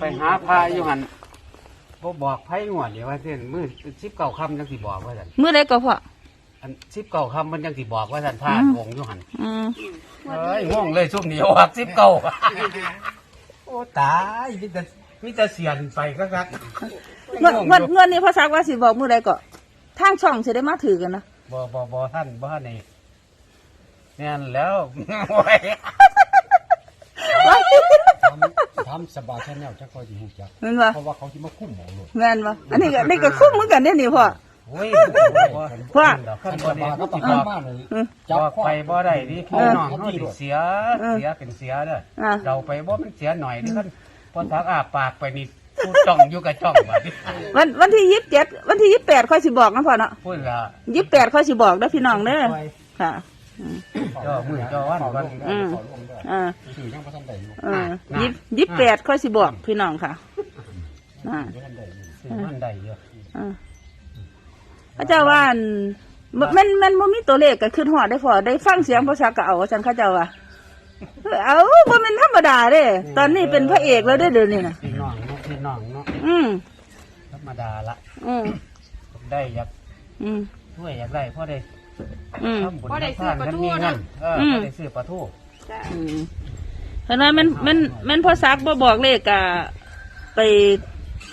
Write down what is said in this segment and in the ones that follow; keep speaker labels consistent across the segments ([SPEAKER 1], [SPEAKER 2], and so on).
[SPEAKER 1] ไปหาพระอยู่หันบ่บอกไผงวดเดี๋ยวว่าเส้นมือสิบเก้าคำจังสิบอกว่าซั่น
[SPEAKER 2] มื้อใดก็พ่อ
[SPEAKER 1] อันสิบเก้าคำมันจังสิบอกว่าซั่นพระ
[SPEAKER 2] อืม
[SPEAKER 1] องค์อยู่หัน
[SPEAKER 2] อืม
[SPEAKER 1] เอ้ยง่วงเลยซุ่มเหนียวหักสิบเก้าโอ้ตายมีแต่มีแต่เสียนไปก็คัก
[SPEAKER 2] เงินเงินเงินนี่พ่อซักว่าสิบอกมื้อใดก็ทางช่องสิได้มาถือกันนะ
[SPEAKER 1] บ่บ่บ่ท่านบ่ท่านนี่แน่นแล้วโอ้ย
[SPEAKER 3] ทำสบายแค่แนวจะคอยดีหูจัก
[SPEAKER 2] แม่นบ่
[SPEAKER 3] เพราะว่าเขาที่มาคุ้มหมอเลย
[SPEAKER 2] แม่นบ่อันนี้ก็นี่ก็คุ้มเหมือนกันเด้นี่พ่อ
[SPEAKER 1] โอ้ย
[SPEAKER 2] ว่า
[SPEAKER 1] ขั้
[SPEAKER 3] ทำ
[SPEAKER 1] น
[SPEAKER 3] ส
[SPEAKER 1] บ่ได้
[SPEAKER 3] บายก็ต้อง
[SPEAKER 1] บอก
[SPEAKER 3] ทำมากเลย
[SPEAKER 2] อืม
[SPEAKER 3] จับ
[SPEAKER 1] บอก
[SPEAKER 3] ข้อ
[SPEAKER 1] ไปบ่ได้ดิพี่
[SPEAKER 2] เออ
[SPEAKER 1] น้องเฮาสิเสีย
[SPEAKER 2] เออ
[SPEAKER 1] เสียเป็นเสียเด้อ
[SPEAKER 2] อะ
[SPEAKER 1] เราไปบ่มันเสียหน่อยนี่คันพอทักอ้าปากไปนี่พูดจ้องอยู่กับจ้องบัดนี้
[SPEAKER 2] วันวันที่ยี่สิบเจ็ดวันที่ยี่สิบแปดค่อยสิบอกนะพ่อเนาะ
[SPEAKER 1] พูดละ
[SPEAKER 2] ยี่สิบแปดค่อยสิบอกเด้อพี่น้องเด้อค่ะ อืม
[SPEAKER 1] จ่อมือจ่อวันวัน
[SPEAKER 2] อืมอ่า
[SPEAKER 3] สื่อยังไม่ทันได้อยู่
[SPEAKER 2] อ่ายี่ยี่สิบแปดค่อยสิบอกพี่น้องค่ะอ่า
[SPEAKER 3] บ่ทันได้อยู่
[SPEAKER 1] ซื้อมันได้เยอะ
[SPEAKER 2] อ่าพระเจ้าว่าอันมันมันมันบ่มีตัวเลขก็ขึ้นหอดได้พอได้ฟังเสียงภาษาก็เอาว่าซั่นเขาเจ้าว่าเออเอาบ่แม่นธรรมดาเด้ตอนนี้เป็นพระเอกแล้วเด้เดี๋ยวนี้นะ
[SPEAKER 1] พี่น้องเนาะพี่น้องเนาะ
[SPEAKER 2] อืม
[SPEAKER 1] ธรรมดาละ
[SPEAKER 2] อืม
[SPEAKER 1] ได้อยาก
[SPEAKER 2] อืม
[SPEAKER 1] ช่วยอยากได้พราะได้
[SPEAKER 2] อืม
[SPEAKER 1] ทำบุญทำทานกันมีเงินเออ
[SPEAKER 2] อืม
[SPEAKER 1] พอได้ซื้อปลาทู
[SPEAKER 2] อืมเพราะนั้นมันมันมันพอซักบ่บอกเลขอะไป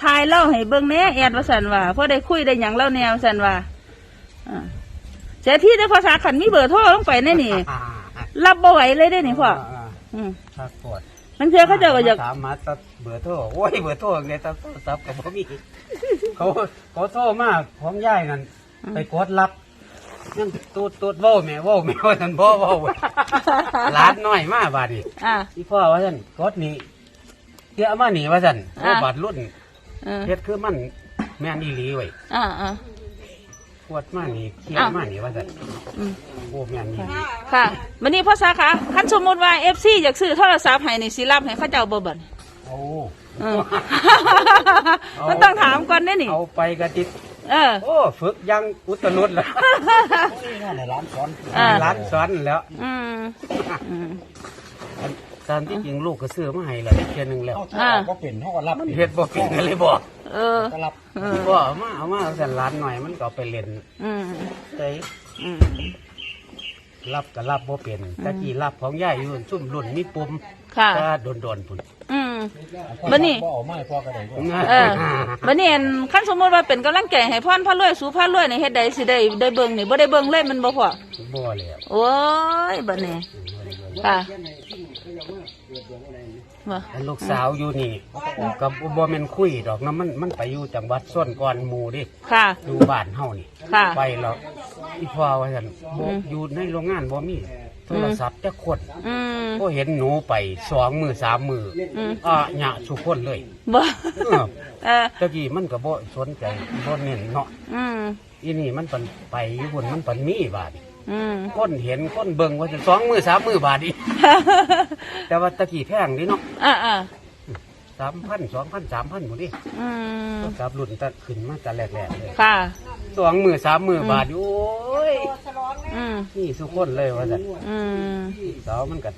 [SPEAKER 2] ทายเล่าให้เบิ่งแหน่แอดว่าสันว่าพอได้คุยได้หยังเล่าแนวสันว่าอ่าเสียที่ได้พอซักขันมีเบอร์โทรลงไปแน่นี่
[SPEAKER 1] อ่า
[SPEAKER 2] รับบ่ไหวเลยได้นี่พ่อาอืม
[SPEAKER 1] ถ้าปวด
[SPEAKER 2] มันเชื่อเขาเจะก็อยาก
[SPEAKER 1] ถามมาตัดเบอร์โทรโอ้ยเบอร์โทรเนี่ยตัดโทรศัพท์กับพ่มีเขาเขาโทรมาของย่ายนั่นไปกดรับ ยังตูดตูดเว้าแม่เว้าแม่ว่าท่านพ่อเว้าหลานน้อยมาบาดนี้
[SPEAKER 2] อ่า
[SPEAKER 1] ที่พ่อว่าท่านกดนี่เยอะมาหนีว่าท่านโอ้
[SPEAKER 2] อ่า
[SPEAKER 1] บาดรุ่น
[SPEAKER 2] เออ
[SPEAKER 1] เฮ็ดคือมันแม่นอีหลีไว้ย
[SPEAKER 2] อ่าอ่า
[SPEAKER 1] ปวดมานี่เครียด
[SPEAKER 2] อ้าว
[SPEAKER 1] มานี่ว่าท่าน
[SPEAKER 2] อืม
[SPEAKER 1] โอ้แม่นนี่
[SPEAKER 2] ค่ะวันนี้พ่อซักคะคันสมมติว่า FC อยากซื้อโทรศัพท์ให้นี่สิรับให้เขาเจ้าบ่เบัด
[SPEAKER 1] โอ้
[SPEAKER 2] เออมันต้องถามก่อนเด้นี่
[SPEAKER 1] เอาไปกระติด
[SPEAKER 2] เออ
[SPEAKER 1] โอ้ฝึกยังอุตรุดแล้ว
[SPEAKER 3] นี่ในร้านสอน
[SPEAKER 2] อ่า
[SPEAKER 1] ร้านสอนแล้ว
[SPEAKER 2] อืมอืม
[SPEAKER 1] ตามที่จริงลูกก็ซื้อมาให้แล้วเทียหนึงแล้ว
[SPEAKER 3] เขาถ้าก็เป็นเขาก็รับ
[SPEAKER 1] มันเฮ็ดบ่เป็นก็เลยบอก
[SPEAKER 2] เออ
[SPEAKER 3] ก็รับ
[SPEAKER 2] เออ
[SPEAKER 1] บ่เอามาเอามาเอาแต่ร้านหน่อยมันก็เอาไปเล่น
[SPEAKER 2] อืม
[SPEAKER 1] เอ้ย
[SPEAKER 2] อืม
[SPEAKER 1] รับก็รับบ่เป็นตะกี้รับของยายอยู่ซุ่มรุ่นมีปุ่ม
[SPEAKER 2] ค่ะ
[SPEAKER 1] ก็โดนๆพุ่น
[SPEAKER 2] อื ม บัดนี้
[SPEAKER 3] บ่เอาไม้พ่อก็ได้ด้วย
[SPEAKER 2] เออบัดนี้อันคันสมมติว่าเป็นกำลังใจให้พ่อนพระรวยสู่พระรวยในเฮ็ดใดสิได้ได้เบิ่งนี่บ่ได้เบิ่งเลยมันบ่พอ
[SPEAKER 1] บ่แล้ว
[SPEAKER 2] โอ้ยบัดนี้ค่ะบ่
[SPEAKER 1] อันลูกสาวอยู่นี่กับบ่แม่นคุยดอกนะมันมันไปอยู่จังหวัดส้นก่อนหมู่ดิ
[SPEAKER 2] ค่ะ
[SPEAKER 1] อยู่บ้านเฮานี่
[SPEAKER 2] ค่ะ
[SPEAKER 1] ไปแล้วอีพ่อว่าซั่นบ่
[SPEAKER 2] อืม
[SPEAKER 1] อยู่ในโรงงานบ่มี โทรศัพท์จักคน
[SPEAKER 2] อืม
[SPEAKER 1] ก็เห็นหนูไปสองมือสามมือ
[SPEAKER 2] อืม
[SPEAKER 1] อะหยะสุคนเลย
[SPEAKER 2] บ่
[SPEAKER 1] เออ
[SPEAKER 2] เออ
[SPEAKER 1] ตะกี้มันก็บ่สนใจบ่เน้นเนาะ
[SPEAKER 2] อืม
[SPEAKER 1] อีนี่มันปันไปอยู่บนมันปันมีบาดนี
[SPEAKER 2] อืม
[SPEAKER 1] คนเห็นคนเบิ่งว่าจะสองมือสามมือบาดนีแต่ว่าตะกี้แพงดิเนาะ
[SPEAKER 2] อ่าอ่า
[SPEAKER 1] สามพันสองพันสามพันหมดดิ
[SPEAKER 2] อืม
[SPEAKER 1] กับรุ่นตัดขึ้นมาแต่แรกๆเลย
[SPEAKER 2] ค่ะ
[SPEAKER 1] สองมือสามมือบาดนี่โอ้ย
[SPEAKER 2] อืม
[SPEAKER 1] นี่สุคนเลยว่าจะ
[SPEAKER 2] อืม
[SPEAKER 1] สาวมันก็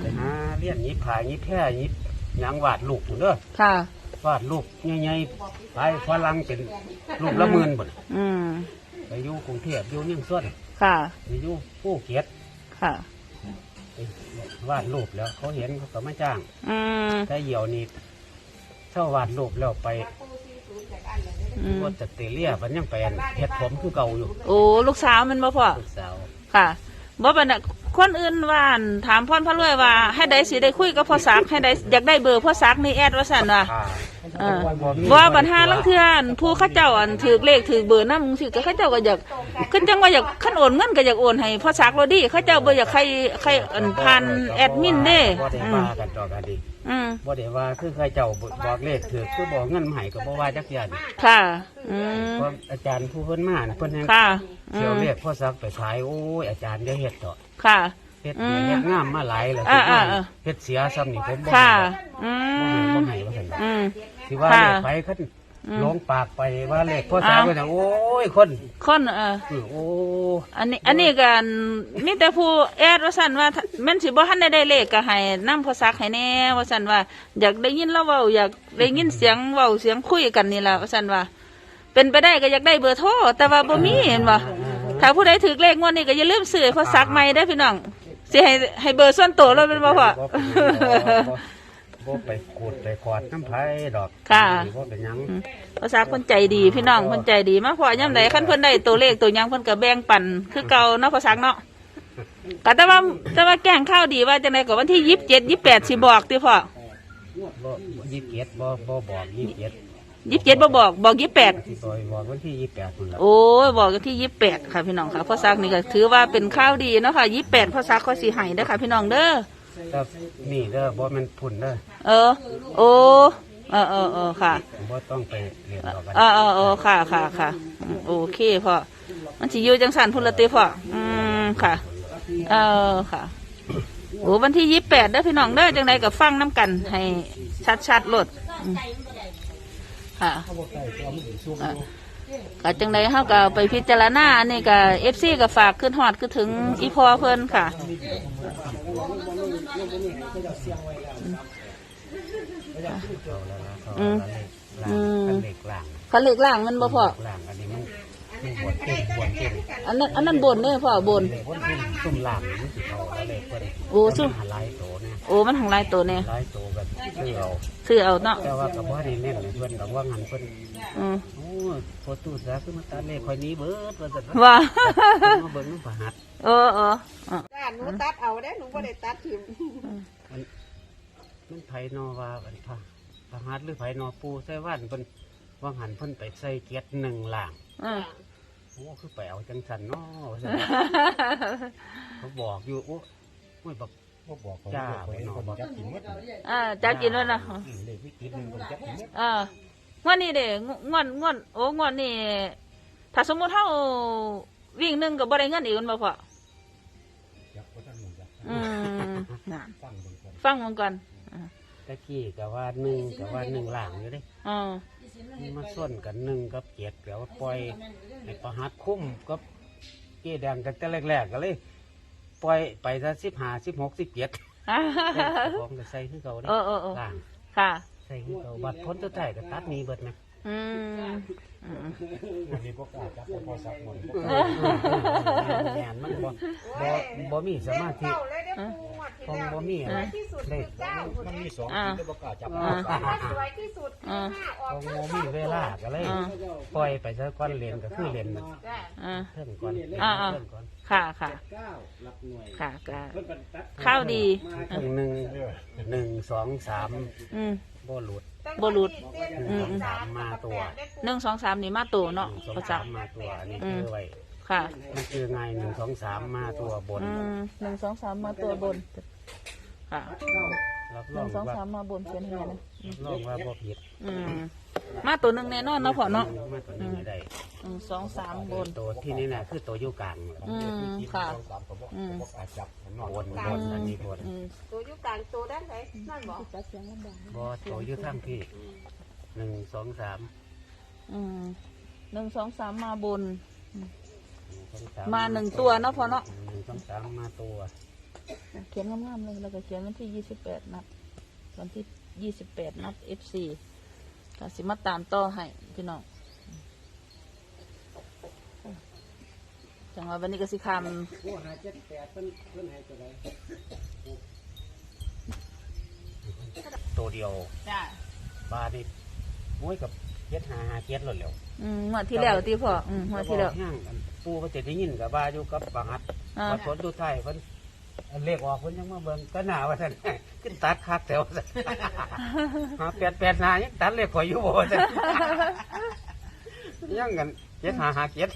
[SPEAKER 1] ไปหาเลี้ยนหยิบผายหยิบแพร่หยิบหยังวาดลูกพุ่นเด้อ
[SPEAKER 2] ค่ะ
[SPEAKER 1] วาดรูปใหญ่ๆไปฝรั่งเป็นรูปละหมื่นบน
[SPEAKER 2] อืม
[SPEAKER 1] ไปอยู่กรุงเทพอยู่เนียงส่วน
[SPEAKER 2] ค่ะ
[SPEAKER 1] ไปอยู่ผู้เกียรติ
[SPEAKER 2] ค่ะ
[SPEAKER 1] ไป วาดรูปแล้ว เขาเห็นเขาก็มาจ้าง
[SPEAKER 2] อืม
[SPEAKER 1] แต่เหี่ยวนี้เช่าวาดรูปแล้วไป
[SPEAKER 2] อืม
[SPEAKER 1] วัดสเตรเลียมันยังไปอันเฮ็ดผมคือเก่าอยู่
[SPEAKER 2] โอ้ลูกสาวมันบ่พ่อ
[SPEAKER 1] ลูกสาว
[SPEAKER 2] ค่ะบ่ปานน่ะคนอื่นว่าอั่นถามพ่อนพระรวยว่า ให้ได้สิได้คุยกับพ่อซักให้ได้อยากได้เบอร์พ่อซักนี่แอดว่าซั่นว่า
[SPEAKER 1] อ่า
[SPEAKER 2] เออบ่ว่าปัญหาลังเทื่ออันผู้เขาเจ้าอันถือเลขถือเบอร์นำสิก็เขาเจ้าก็อยากขึ้นจังว่าอยากคันโอนเงินก็อยากโอนให้พ่อซักโลดีเขาเจ้าบ่อยากใครใครอันผ่านแอดมินเด้
[SPEAKER 1] บ่ได้
[SPEAKER 2] อืม
[SPEAKER 1] ว่ากันดอกกันดี
[SPEAKER 2] อืม
[SPEAKER 1] บ่ได้ว่าคือใครเจ้าบอกเลขถือคือบอกเงินมาให้ก็บ่ว่าจักอย่าง
[SPEAKER 2] ค่ะอืม
[SPEAKER 1] เพราะอาจารย์ผู้เพิ่นมาน่ะเพิ่นยัง
[SPEAKER 2] ค่ะอื
[SPEAKER 1] เที่ยว
[SPEAKER 2] ม
[SPEAKER 1] เรียกพ่อซักไปขายโอ้ยอาจารย์ได้เฮ็ดดอก
[SPEAKER 2] ค่ะ
[SPEAKER 1] เฮ็ด
[SPEAKER 2] อืม
[SPEAKER 1] เฮ็ดงามมาหลายแล้ว
[SPEAKER 2] อ่า
[SPEAKER 1] ที่ว่า
[SPEAKER 2] อ่า
[SPEAKER 1] เฮ็ดเสียซ้ำนี่ผมบ่
[SPEAKER 2] ค่ะ
[SPEAKER 1] ให้
[SPEAKER 2] อื
[SPEAKER 1] บ่
[SPEAKER 2] ม
[SPEAKER 1] ให้บ่ให้ว่าซั่นดอก
[SPEAKER 2] อืม
[SPEAKER 1] ที่ว่า
[SPEAKER 2] ค่ะ
[SPEAKER 1] เรียกไปคัน
[SPEAKER 2] อืม
[SPEAKER 1] ลงปากไปว่าเลขพ่อสา
[SPEAKER 2] อ้าว
[SPEAKER 1] ก็จะโอ้ยคน
[SPEAKER 2] คนเออ
[SPEAKER 1] เออโอ้
[SPEAKER 2] อันนี้อันนี้กันมีแต่ผู้แอดว่าสั่นว่าแม่นสิบ่ทันได้ได้เลขก็ให้นำพอซักให้แน่ว่าสั่นว่า อยากได้ยินเราเว้าอยากได้ยินเสียงเว้าเสียงคุยกันนี่ล่ะว่าสั่นว่า เป็นไปได้ก็อยากได้เบอร์โทรแต่ว่าบ่มีเห็นบ่ถ้าผู้ใดถือเลขงวดนี้ก็อย่าลืมซื้อให้พอซักใหม่เด้อพี่น้องสิให้ให้เบอร์ส่วนตัวเราเป็นบ่พ่อ
[SPEAKER 1] บ่เป็นหยังบ่ บ่ไปขูดไปขอดน้ำไผ่ดอก
[SPEAKER 2] ค่ะ
[SPEAKER 1] บ่เป็นหยัง
[SPEAKER 2] ภาษาคนใจดีพี่น้องคนใจดีมาพอย่ำใดขั้นเพิ่นได้ตัวเลขตัวหยังเพิ่นก็แบ่งปันคือเก่าเนาะภาษาเนาะก็แต่ว่าแต่ว่าแกล้งข้าวดีว่าจังไดก็วันที่ยี่สิบเจ็ดยี่สิบแปดสิบอกติพ่อ
[SPEAKER 1] บ่ยี่สิบเจ็ดบ่บ่บอกยี่สิบเจ็ด
[SPEAKER 2] ยี่สิบเจ็ดบ่บอกบอกยี่สิบแปด
[SPEAKER 1] ที่ซอยบอกวันที่ยี่สิบแปดนั่นแหละ
[SPEAKER 2] โอ้ยบอกกันที่ยี่สิบแปดค่ะพี่น้องค่ะพ่อซักนี่ก็ถือว่าเป็นข้าวดีเนาะค่ะยี่สิบแปดพ่อซักข้อสีไห้เด้อค่ะพี่น้องเด้อ
[SPEAKER 1] แต่นี่เด้อบ่แมันพุ่นเด้อ
[SPEAKER 2] เออ โอ้ เออเออเออค่ะ
[SPEAKER 1] บ่ต้องไปเรียนดอกกัน
[SPEAKER 2] เออเออเออค่ะค่ะค่ะอืมโอเคพ่อ มันสิอยู่จังสันพุ่นละติพ่อ อืมค่ะ เออค่ะ โอ้วันที่ยี่แปดเด้อพี่น้องเด้อจังใดกับฟังน้ำกัน ให้ชัดชัดๆโลดอืมค่ะอะก็จังใดเฮาก็ไปพิจารณาอันนี้ก็เอฟซีก็ฝากขึ้นฮอดคือถึงอีพอเพิ่นค่ะ
[SPEAKER 1] เอาแล้วล่ะเขา
[SPEAKER 2] อืม
[SPEAKER 1] เอาแล้วเลขล่าง
[SPEAKER 2] คันเหล็กล่างมันบ่พอ
[SPEAKER 1] เลขล่างอันนี้มันมันบวชเก่งบวชเก่ง
[SPEAKER 2] อันนั้นอันนั้นบนเด้อพ่อบน
[SPEAKER 1] เลขบนซุ่มซุ่มล่างมันสิเอาแล้วเลขเพิ่น
[SPEAKER 2] โอ้ซุ่ม
[SPEAKER 1] หาหลายโตเนี่ย
[SPEAKER 2] โอ้มันของลายตัวเนี่ย
[SPEAKER 1] หลายโตกันคือเอา
[SPEAKER 2] ซื้อเอาเนาะ
[SPEAKER 1] แต่ว่าก็บ่ได้เน้นให้เพิ่นดอกว่างันเพิ่น
[SPEAKER 2] อืม
[SPEAKER 1] โอ้โฟตู้ซาคือมาตัดเลขข่อยหนี้เบิดว่าซั่น
[SPEAKER 2] ว่า
[SPEAKER 1] มาเบิ่งมันประหัด
[SPEAKER 2] เออเอออะ
[SPEAKER 4] จ้าหนูตัดเอาได้หนูบ่ได้ตัดทิม
[SPEAKER 1] มันมันไผนอว่าอันพะประหัดหรือไผนอปูใส่ว่านเพิ่นว่าหันเพิ่นไปใส่เกียรติหนึ่งล่าง
[SPEAKER 2] อะ
[SPEAKER 1] โอ้คือไปเอาจังสันเนาะว่าซั่น เขาบอกอยู่โอ้โอ้ยบัก
[SPEAKER 3] บ่บอกเขา
[SPEAKER 1] จ้า
[SPEAKER 3] บ่บอกเขาจับกินหมด
[SPEAKER 2] อ่าจับกินแล้วนะ
[SPEAKER 3] อืมเลขวิกฤตหนึงคนจับกินหมด
[SPEAKER 2] อ่างวดนี้เด้งวดงวดโอ้งวดนี้ถ้าสมมุติเฮาวิ่งหนึ่งก็บ่ได้เงินอีกมันบ่พอ
[SPEAKER 3] จับบ่ทันหมู่จับ
[SPEAKER 2] อืมน่ะ
[SPEAKER 3] ฟังเบิ่งก่อน
[SPEAKER 2] ฟังมันก่อนอ่า
[SPEAKER 1] ตะกี้ก็ว่าหนึ่งก็ว่าหนึ่งล่างอยู่เด้
[SPEAKER 2] อ่า
[SPEAKER 1] มันมาส่วนกันหนึ่งกับเกียรติเดี๋ยวปล่อยให้ประหัดคุ้มกับเกี้แดงกันแต่แรกๆก็เลย ปล่อยไปซะสิบห้าสิบหกสิบเจ็ด
[SPEAKER 2] อ่า
[SPEAKER 1] ของก็ใส่คือเก่าเด้
[SPEAKER 2] เออเออเออ
[SPEAKER 1] ล่าง
[SPEAKER 2] ค่ะ
[SPEAKER 1] ใส่คือเก่าบัดพ้นตัวไทายก็ตัดหนี้เบิดไหม
[SPEAKER 2] อืมอืม
[SPEAKER 3] วันนี้บ่กล้าจับบ่พอสักหมดบ่
[SPEAKER 1] เออแม่นมันบ่บ่บ่มีสมาธิ
[SPEAKER 4] เจ้าเลยได้ปูงวดที่
[SPEAKER 1] ของ
[SPEAKER 4] แล้ว
[SPEAKER 1] บ่มีอะไร
[SPEAKER 4] ที่สุด
[SPEAKER 1] เล
[SPEAKER 4] คือ
[SPEAKER 1] ข
[SPEAKER 4] เจ้า
[SPEAKER 3] มันมีสอง
[SPEAKER 2] อ่า
[SPEAKER 3] ที่บ่กล้าจับ
[SPEAKER 2] อ่า
[SPEAKER 4] ว่าสวยที่สุด
[SPEAKER 2] อ่า
[SPEAKER 4] หน้าอ
[SPEAKER 1] ข
[SPEAKER 4] อก
[SPEAKER 1] องบ่มีเวลาก็เลย
[SPEAKER 2] อ่า
[SPEAKER 1] ปล่อยไปซะก่อนเรียนก็คือเรียน
[SPEAKER 4] จ้า
[SPEAKER 2] อ่า
[SPEAKER 1] เพิ่มก่อน
[SPEAKER 2] อ่าอ่า
[SPEAKER 1] เพิ่มก่อน
[SPEAKER 2] ค่ะค่ะค่ะก็ข้าวดีอะ
[SPEAKER 1] หนึ่งหนึ่งสองสาม
[SPEAKER 2] อืม
[SPEAKER 1] บ่หลุด
[SPEAKER 2] บ่หลุด
[SPEAKER 1] หนึ่งสองสามมาตัว
[SPEAKER 2] หนึ่งสองสามนี่มาตัว
[SPEAKER 1] ห
[SPEAKER 2] เนาะ
[SPEAKER 1] นึ่งสอง
[SPEAKER 2] ประ
[SPEAKER 1] สา
[SPEAKER 2] จั
[SPEAKER 1] ม
[SPEAKER 2] กษ์
[SPEAKER 1] มาตัวอันนี้
[SPEAKER 2] อืม
[SPEAKER 1] คือไว้
[SPEAKER 2] ค่ะ
[SPEAKER 1] มันคือไงหนึ่งสองสามมาตัวบน
[SPEAKER 2] อืมหนึ่งสองสามมาตัวบนค่ะ
[SPEAKER 1] รับ
[SPEAKER 2] ห
[SPEAKER 1] รอ
[SPEAKER 2] นึ่
[SPEAKER 1] ง
[SPEAKER 2] งสอง
[SPEAKER 1] ว่า
[SPEAKER 2] สามมาบนเขียนให้นะ
[SPEAKER 1] รับรองว่าบ่ผิด
[SPEAKER 2] อืมมาตัวหนึ่งแน่นอนเนาะพ่อเนาะ
[SPEAKER 1] มาตัวนี้ไม่ได้
[SPEAKER 2] หนึ่งสองสามบน
[SPEAKER 1] ตัวที่นี่น่ะคือตัวอยู่กลาง
[SPEAKER 2] อืมค่ะ
[SPEAKER 3] สองสามก็บ่
[SPEAKER 2] อืม
[SPEAKER 3] บ่กล้าจับข้างนอก
[SPEAKER 1] บนบนอันนี้บน
[SPEAKER 2] อืม
[SPEAKER 4] ตัวอยู่กลางตัวด้านไหนนั่นบอก
[SPEAKER 2] จัดเสียงลำบาก
[SPEAKER 1] บ่ตัวอยู่ทั้งที่หนึ่งสองสาม
[SPEAKER 2] อืมหนึ่งสองสามมาบน
[SPEAKER 1] หนึ่งสองส
[SPEAKER 2] มาหนึ่งตัวเนาะพ่อเนาะ
[SPEAKER 1] หนึ่งสองสามมาตัว
[SPEAKER 2] เขียนงามๆเลยแล้วก็เขียนวันที่ยี่สิบแปดนัดวันที่ยี่สิบแปดนัดเอฟซีก็สิมาตามต่อให้พี่น้องจังหวะวันนี้ก็สิค
[SPEAKER 1] ตัวเดียวำ
[SPEAKER 2] จ้า
[SPEAKER 1] บานี่ม้วยกับ เจ็ดหาหาเจ็ดหลดแล้ว
[SPEAKER 2] อืมงวดที่แล้วที่พ่ออืมงวดที่แล้ว
[SPEAKER 1] ย่างกันปูก็จะได้ยินกับบาอยู่กับบางฮัด
[SPEAKER 2] อ่า
[SPEAKER 1] บัดฝนดูไทายเพิ่นอันเลขออกเพิ่นยังมาเบิ่งก็หนาว่าซั่น ขึ้นตัดคักแถวซั่น หาแปดแปดหนายังตัดเลขข่อยอยู่บ่ซั่น ยังกันเจ็ดหาหาเจ็ด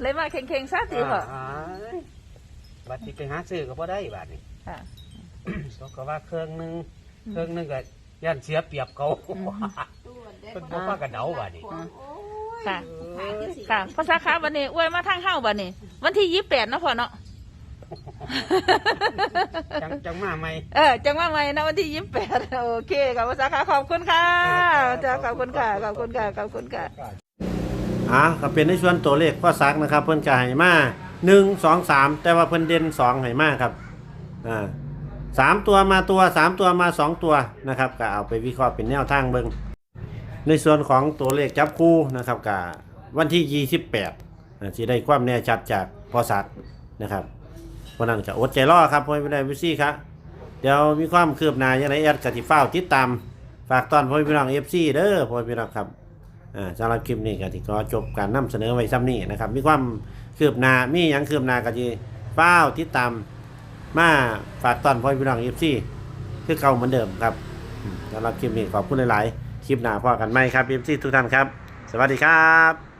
[SPEAKER 2] เลยมาเข่งๆซะตีพ่อ
[SPEAKER 1] อ่าบัดที่ไปหาซื้อก็บ่ได้บาดนี้
[SPEAKER 2] ค่ะ
[SPEAKER 1] เขาก็ว่าเครื่องหนึง เครื่องหนึงก็ย่านเสียเปรียบเขา
[SPEAKER 4] ตัว เด็ด
[SPEAKER 1] เพิ่นบ่ว่ากระเดาบาดนี้
[SPEAKER 2] ค่ะ ค่ะภาษาค้าวันนี้อวยมาทางเฮ้าวันนี้ วันที่ยี่สิบแปดนาะพ่อเนาะ
[SPEAKER 1] จังจังมาไหม
[SPEAKER 2] เออ จังว่าไหมนะวันที่ยี่สิบแปดโอเคค่ะภาษาขาขอบคุณค่ะจ้าขอบคุณค่ะ ขอบคุณค่ะ ขอบคุณค่ะ
[SPEAKER 5] อะก็เป็นในส่วนตัวเลขพ่อซักนะครับ เพิ่นก็ให้มาหนึ่งสองสามแต่ว่าเพิ่นเด่นสองให้มาครับอ่าสามตัวมาตัวสามตัวมาสองตัวนะครับ ก็เอาไปวิเคราะห์เป็นแนวทางเบิ่ง ในส่วนของตัวเลขจับคู่นะครับก็วันที่ยี่สิบแปดที่ได้ความแน่ชัดจากพอซักนะครับวันนั้นจะอดใจรอครับพ่อไม่ได้วิซี่ครับเดี๋ยวมีความคืบหน้ายังไงแอดกติฟ้าวติดตามฝากตอนพ่อพี่น้องเอฟซีเด้อพ่อพี่น้องครับอ่าสำหรับคลิปนี้ก็ที่ก็จบการนำเสนอไว้ซ้ำนี้นะครับ มีความคืบหน้ามีหยังคืบหน้าก็จะเฝ้าวติดตามมาฝากตอนพ่อพี่น้องเอฟซีคือเก่าเหมือนเดิมครับสำหรับคลิปนี้ขอบคุณหลายๆ คลิปหน้าพอกันไหมครับเอฟซีทุกท่านครับ สวัสดีครับ